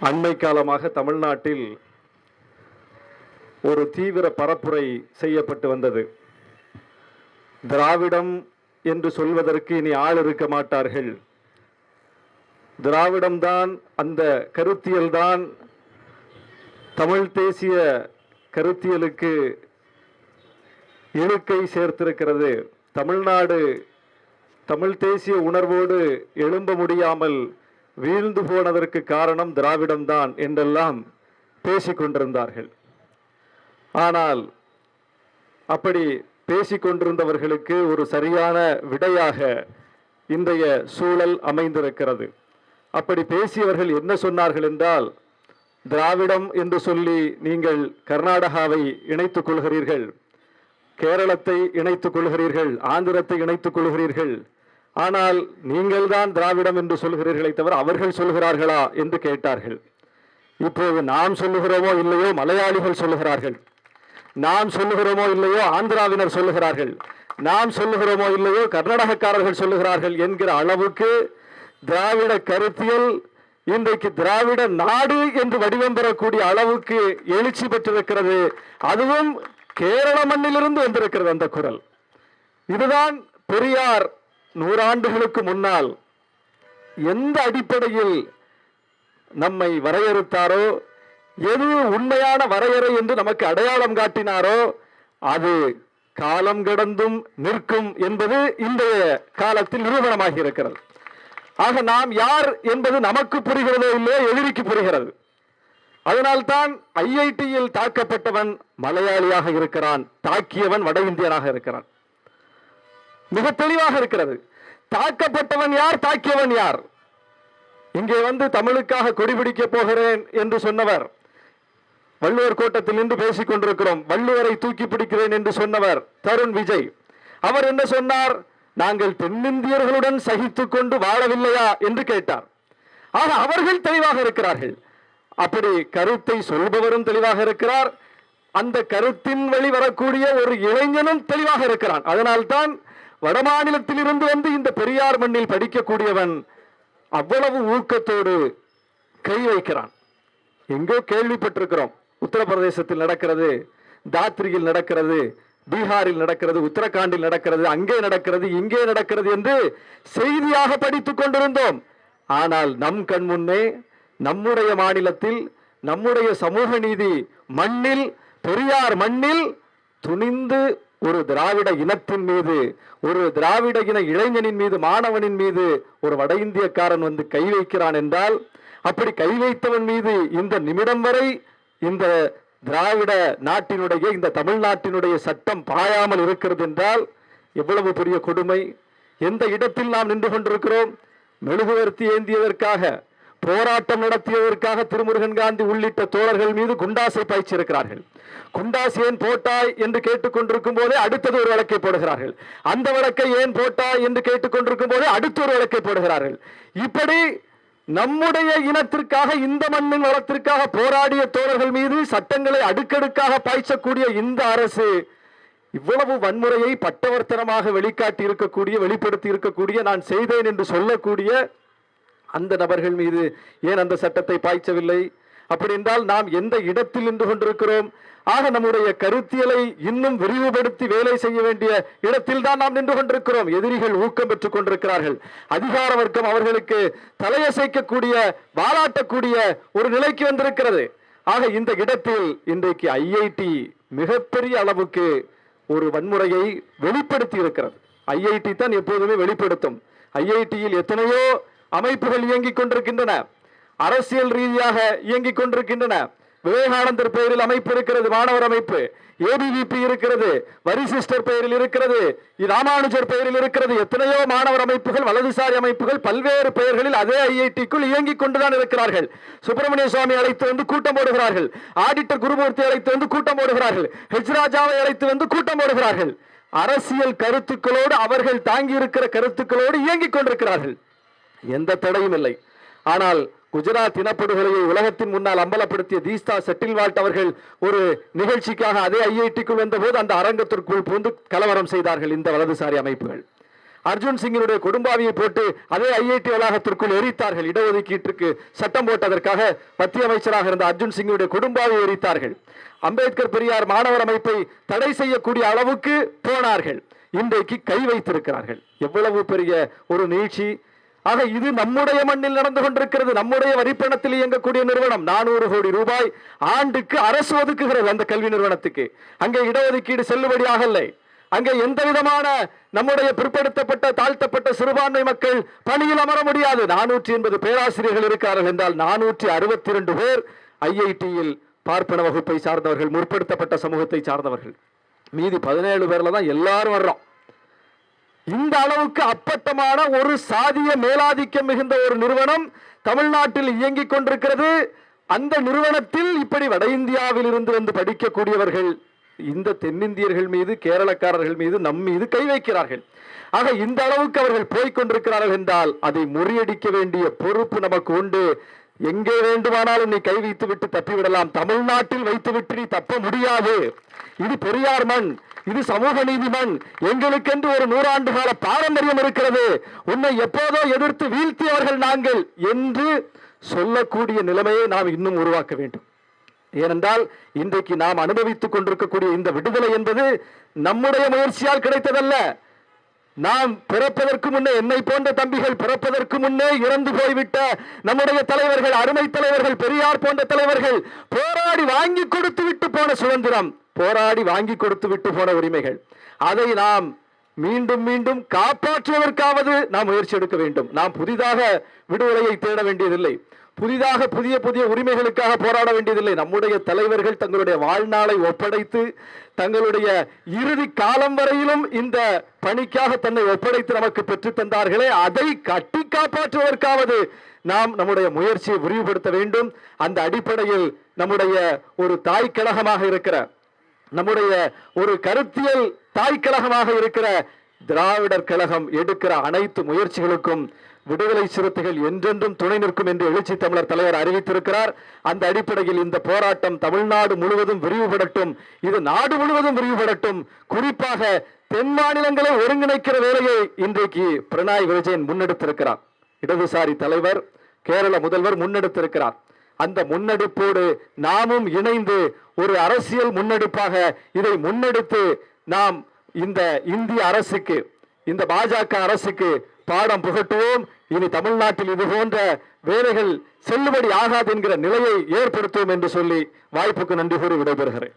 அண்மை காலமாக தமிழ்நாட்டில் ஒரு தீவிர பரப்புரை செய்யப்பட்டு வந்தது. திராவிடம் என்று சொல்வதற்கு இனி ஆள் இருக்க மாட்டார்கள். திராவிடம்தான் அந்த கருத்தியல்தான். தமிழ் தேசிய கருத்தியலுக்கு இழுக்கை சேர்த்திருக்கிறது. தமிழ்நாடு தமிழ் தேசிய உணர்வோடு எழும்ப முடியாமல் வீழ்ந்து போனதற்கு காரணம் திராவிடம்தான் என்றெல்லாம் பேசிக்கொண்டிருந்தார்கள் ஆனால் அப்படி பேசிக்கொண்டிருந்தவர்களுக்கு ஒரு சரியான விடையாக இன்றைய சூழல் அமைந்திருக்கிறது. அப்படி பேசியவர்கள் என்ன சொன்னார்கள் என்றால் திராவிடம் என்று சொல்லி நீங்கள் கர்நாடகாவை இணைத்துக் கொள்கிறீர்கள் கேரளத்தை இணைத்துக் கொள்கிறீர்கள் ஆந்திரத்தை இணைத்துக் கொள்கிறீர்கள் ஆனால் நீங்கள்தான் திராவிடம் என்று சொல்கிறீர்களே தவிர அவர்கள் சொல்கிறார்களா என்று கேட்டார்கள். இப்போது நாம் சொல்லுகிறோமோ இல்லையோ மலையாளிகள் சொல்லுகிறார்கள். நாம் சொல்லுகிறோமோ இல்லையோ ஆந்திராவினர் சொல்லுகிறார்கள். நாம் சொல்லுகிறோமோ இல்லையோ கர்நாடகக்காரர்கள் சொல்லுகிறார்கள் என்கிற அளவுக்கு திராவிட கருத்தியல் இன்றைக்கு திராவிட நாடு என்று வடிவம் பெறக்கூடிய அளவுக்கு எழுச்சி பெற்றிருக்கிறது. அதுவும் கேரள மண்ணிலிருந்து வந்திருக்கிறது அந்த குரல். இதுதான் பெரியார் நூறாண்டுகளுக்கு முன்னால் எந்த அடிப்படையில் நம்மை வரையறுத்தாரோ எது உண்மையான வரையறை என்று நமக்கு அடையாளம் காட்டினாரோ அது காலம் கடந்தும் நிற்கும் என்பது இன்றைய காலத்தில் நிரூபணமாகி இருக்கிறது. ஆக நாம் யார் என்பது நமக்கு புரிகிறதோ இல்லையோ எதிரிக்கு புரிகிறது. அதனால்தான் ஐஐடியில் தாக்கப்பட்டவன் மலையாளியாக இருக்கிறான் தாக்கியவன் வட இந்தியனாக இருக்கிறான். மிக தெளிவாக இருக்கிறது. தாக்கப்பட்டவன் யார் தாக்கியவன் யார்? இங்கே வந்து தமிழுக்காக கொடிபிடிக்க போகிறேன் என்று சொன்னவர். வள்ளுவர் கோட்டத்தில் நின்று பேசிக் கொண்டிருக்கிறோம். வள்ளுவரை தூக்கி பிடிக்கிறேன் என்று சொன்னவர் தருண் விஜய். அவர் என்ன சொன்னார்? நாங்கள் தென்னிந்தியர்களுடன் சகித்துக் கொண்டு வாழவில்லையா? என்று கேட்டார். ஆக அவர்கள் தெளிவாக இருக்கிறார்கள். அப்படி கருத்தை சொல்பவரும் தெளிவாக இருக்கிறார். அந்த கருத்தின் வழி வரக்கூடிய ஒரு இளைஞனும் தெளிவாக இருக்கிறான். அதனால்தான் வடமாநிலத்தில் இருந்து வந்து இந்த பெரியார் மண்ணில் படிக்கக்கூடியவன் அவ்வளவு ஊக்கத்தோடு கை வைக்கிறான். எங்கோ கேள்விப்பட்டிருக்கிறோம். உத்தரப்பிரதேசத்தில் நடக்கிறது தாத்ரியில் நடக்கிறது பீகாரில் நடக்கிறது உத்தரகாண்டில் நடக்கிறது அங்கே நடக்கிறது இங்கே நடக்கிறது என்று செய்தியாக படித்துக் கொண்டிருந்தோம். ஆனால் நம் கண் முன்னே நம்முடைய மாநிலத்தில் நம்முடைய சமூக நீதி மண்ணில் பெரியார் மண்ணில் துணிந்து ஒரு திராவிட இனத்தின் மீது ஒரு திராவிட இன இளைஞனின் மீது மாணவனின் மீது ஒரு வட இந்தியக்காரன் வந்து கை வைக்கிறான் என்றால் அப்படி கை வைத்தவன் மீது இந்த நிமிடம் வரை இந்த திராவிட நாட்டினுடைய இந்த தமிழ்நாட்டினுடைய சட்டம் பாயாமல் இருக்கிறது என்றால் எவ்வளவு பெரிய கொடுமை. எந்த இடத்தில் நாம் நின்று கொண்டிருக்கிறோம்? மெழுகுவர்த்தி ஏந்தியதற்காக. போராட்டம் நடத்தியதற்காக திருமுருகன் காந்தி உள்ளிட்ட தோழர்கள் மீது குண்டாசை பாய்ச்சியிருக்கிறார்கள். குண்டாசு ஏன் போட்டாய் என்று கேட்டுக்கொண்டிருக்கும் போதே அடுத்தது ஒரு வழக்கை போடுகிறார்கள். அந்த வழக்கை ஏன் போட்டாய் என்று கேட்டுக்கொண்டிருக்கும் போதே அடுத்த ஒரு வழக்கை போடுகிறார்கள். இப்படி நம்முடைய இனத்திற்காக இந்த மண்ணின் வளத்திற்காக போராடிய தோழர்கள் மீது சட்டங்களை அடுக்கடுக்காக பாய்ச்சக்கூடிய இந்த அரசு இவ்வளவு வன்முறையை பட்டவர்த்தனமாக வெளிக்காட்டி இருக்கக்கூடிய வெளிப்படுத்தி இருக்கக்கூடிய நான் செய்தேன் என்று சொல்லக்கூடிய அந்த நபர்கள் மீது ஏன் அந்த சட்டத்தை பாய்ச்சவில்லை? அப்படி என்றால் நாம் எந்த இடத்தில் நின்று கொண்டிருக்கிறோம்? ஆக நம்முடைய கருத்தியலை இன்னும் விரிவுபடுத்தி வேலை செய்ய வேண்டிய இடத்தில் தான் நாம் நின்று கொண்டிருக்கிறோம். எதிரிகள் ஊக்கம் பெற்றுக் கொண்டிருக்கிறார்கள். அதிகார வர்க்கம் அவர்களுக்கு தலையசைக்கக்கூடிய வாலாட்டக்கூடிய ஒரு நிலைக்கு வந்திருக்கிறது. ஆக இந்த இடத்தில் இன்றைக்கு ஐஐடி மிகப்பெரிய அளவுக்கு ஒரு வன்முறையை வெளிப்படுத்தி இருக்கிறது ஐஐடி தான் எப்போதுமே வெளிப்படுத்தும். ஐஐடியில் எத்தனையோ அமைப்புகள் இயங்கிக் கொண்டிருக்கின்றன. அரசியல் ரீதியாக இயங்கிக் கொண்டிருக்கின்றன. விவேகானந்தர் பெயரில் அமைப்பு இருக்கிறது மாணவர் அமைப்பு. ஏபிவிபி இருக்கிறது வரிசிஸ்டர் பெயரில் இருக்கிறது ராமானுஜர் பெயரில் இருக்கிறது எத்தனையோ மாணவர் அமைப்புகள் வலதுசாரி அமைப்புகள் பல்வேறு பெயர்களில் அதே ஐஐடிக்குள் இயங்கிக் கொண்டுதான் இருக்கிறார்கள். சுப்பிரமணிய சுவாமி அழைத்து வந்து கூட்டம் போடுகிறார்கள். ஆடிட்டர் குருமூர்த்தி அழைத்து வந்து கூட்டம் போடுகிறார்கள். ஹெச் ராஜாவை அழைத்து வந்து கூட்டம் போடுகிறார்கள். அரசியல் கருத்துக்களோடு அவர்கள் தாங்கி இருக்கிற கருத்துக்களோடு இயங்கிக் கொண்டிருக்கிறார்கள். எந்த தடையும் இல்லை. ஆனால் குஜராத் இனப்படுகொலையை உலகத்தின் முன்னால் அம்பலப்படுத்திய தீஸ்தா செட்டில்வால்ட் அவர்கள் ஒரு நிகழ்ச்சிக்காக அதே ஐஐடிக்குள் வந்தபோது அந்த அரங்கத்திற்குள் புகுந்து கலவரம் செய்தார்கள் இந்த வலதுசாரி அமைப்புகள். அர்ஜுன் சிங்கினுடைய குடும்பாவியை போட்டு அதே ஐஐடி வளாகத்திற்குள் எரித்தார்கள் இடஒதுக்கீட்டுக்கு சட்டம் போட்டதற்காக மத்திய அமைச்சராக இருந்த அர்ஜுன் சிங்கினுடைய குடும்பாவை எரித்தார்கள். அம்பேத்கர் பெரியார் மாணவர் அமைப்பை தடை செய்யக்கூடிய அளவுக்கு போனார்கள். இன்றைக்கு கை வைத்திருக்கிறார்கள். எவ்வளவு பெரிய ஒரு நீட்சி ஆக இது நம்முடைய மண்ணில் நடந்து கொண்டிருக்கிறது. நம்முடைய வரிப்பணத்தில் இயங்கக்கூடிய நிறுவனம். நானூறு கோடி ரூபாய் ஆண்டுக்கு அரசு ஒதுக்குகிறது அந்த கல்வி நிறுவனத்துக்கு. அங்கே இடஒதுக்கீடு செல்லுபடியாகலை அங்கே எந்த விதமான நம்முடைய பிற்படுத்தப்பட்ட தாழ்த்தப்பட்ட சிறுபான்மை மக்கள் பணியில் அமர முடியாது. நானூற்றி எண்பது பேராசிரியர்கள் இருக்கிறார்கள் என்றால் நானூற்றி அறுபத்தி இரண்டு பேர் ஐஐடியில் பார்ப்பன வகுப்பை சார்ந்தவர்கள் முற்படுத்தப்பட்ட சமூகத்தை சார்ந்தவர்கள். மீதி பதினேழு பேர்ல தான் எல்லாரும் வர்றோம். இந்த அளவுக்கு அப்பட்டமான ஒரு சாதிய மேலாதிக்கம் மிகுந்த ஒரு நிறுவனம் தமிழ்நாட்டில் இயங்கிக் கொண்டிருக்கிறது. அந்த நிறுவனத்தில் இப்படி வட இந்தியாவில் இருந்து வந்து படிக்கக்கூடியவர்கள் இந்த தென்னிந்தியர்கள் மீது கேரளக்காரர்கள் மீது நம் மீது கை வைக்கிறார்கள். ஆக இந்த அளவுக்கு அவர்கள் போய்க் கொண்டிருக்கிறார்கள் என்றால் அதை முறியடிக்க வேண்டிய பொறுப்பு நமக்கு உண்டு. எங்கே வேண்டுமானாலும் நீ கை வைத்து விட்டு தப்பிவிடலாம். தமிழ்நாட்டில் வைத்துவிட்டு நீ தப்ப முடியாது. இது பெரியார் மண் இது சமூக நீதி மண். எங்களுக்கென்று ஒரு நூறாண்டு கால பாரம்பரியம் இருக்கிறது. உன்னை எப்போதோ எதிர்த்து வீழ்த்தியவர்கள் நாங்கள் என்று சொல்லக்கூடிய நிலைமையை நாம் இன்னும் உருவாக்க வேண்டும். ஏனென்றால் இன்றைக்கு நாம் அனுபவித்துக் கொண்டிருக்கக்கூடிய இந்த விடுதலை என்பது நம்முடைய முயற்சியால் கிடைத்ததல்ல. நாம் பிறப்பதற்கு முன்னே என்னை போன்ற தம்பிகள் பிறப்பதற்கு முன்னே இறந்து போய்விட்ட நம்முடைய தலைவர்கள் அருமை தலைவர்கள் பெரியார் போன்ற தலைவர்கள் போராடி வாங்கி கொடுத்து விட்டு போன சுதந்திரம் போராடி வாங்கி கொடுத்து விட்டு போன உரிமைகள். அதை நாம் மீண்டும் மீண்டும் காப்பாற்றுவதற்காவது நாம் முயற்சி எடுக்க வேண்டும். நாம் புதிதாக விடுதலையை தேட வேண்டியதில்லை. புதிதாக புதிய புதிய உரிமைகளுக்காக போராட வேண்டியதில்லை. நம்முடைய தலைவர்கள் தங்களுடைய வாழ்நாளை ஒப்படைத்து தங்களுடைய இறுதி காலம் வரையிலும் இந்த பணிக்காக தன்னை ஒப்படைத்து நமக்கு பெற்றுத் தந்தார்களே. அதை கட்டி காப்பாற்றுவதற்காவது நாம் நம்முடைய முயற்சியை விரிவுபடுத்த வேண்டும். அந்த அடிப்படையில் நம்முடைய ஒரு தாய் கழகமாக இருக்கிற நம்முடைய ஒரு கருத்தியல் தாய் கழகமாக இருக்கிற திராவிடர் கழகம் எடுக்கிற அனைத்து முயற்சிகளுக்கும் விடுதலை சிறுத்தைகள் என்றென்றும் துணை நிற்கும் என்று எழுச்சி தமிழர் தலைவர் அறிவித்திருக்கிறார். அந்த அடிப்படையில் இந்த போராட்டம் தமிழ்நாடு முழுவதும் விரிவுபடட்டும். இது நாடு முழுவதும் விரிவுபடட்டும். குறிப்பாக தென் மாநிலங்களை ஒருங்கிணைக்கிற வேலையை இன்றைக்கு பிரணாய் விஜயன் முன்னெடுத்திருக்கிறார். இடதுசாரி தலைவர் கேரள முதல்வர் முன்னெடுத்திருக்கிறார். அந்த முன்னெடுப்போடு நாமும் இணைந்து ஒரு அரசியல் முன்னெடுப்பாக இதை முன்னெடுத்து நாம் இந்த இந்திய அரசுக்கு இந்த பாஜக அரசுக்கு பாடம் புகட்டுவோம். இனி தமிழ்நாட்டில் இது போன்ற வேலைகள் செல்லுபடி ஆகாது என்கிற நிலையை ஏற்படுத்துவோம் என்று சொல்லி வாய்ப்புக்கு நன்றி கூறி விடைபெறுகிறேன்.